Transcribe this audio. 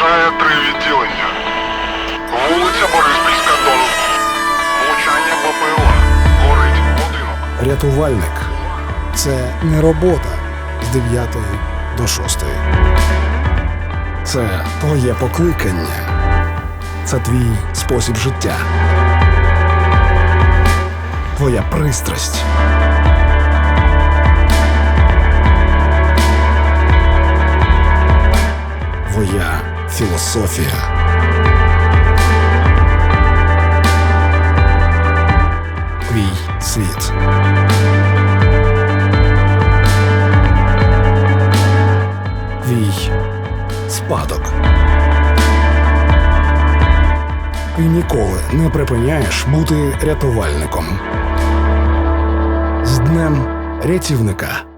вражає три відділення. Вулиця Бориспільська Дон. Влучання БПЛА. Горить будинок. Рятувальник. Це не робота з 9 до 6. Це твоє покликання. Це твій спосіб життя. Твоя пристрасть. Твоя філософія. Твій світ. Твій спадок. Ти ніколи не припиняєш бути рятувальником. З днем рятівника.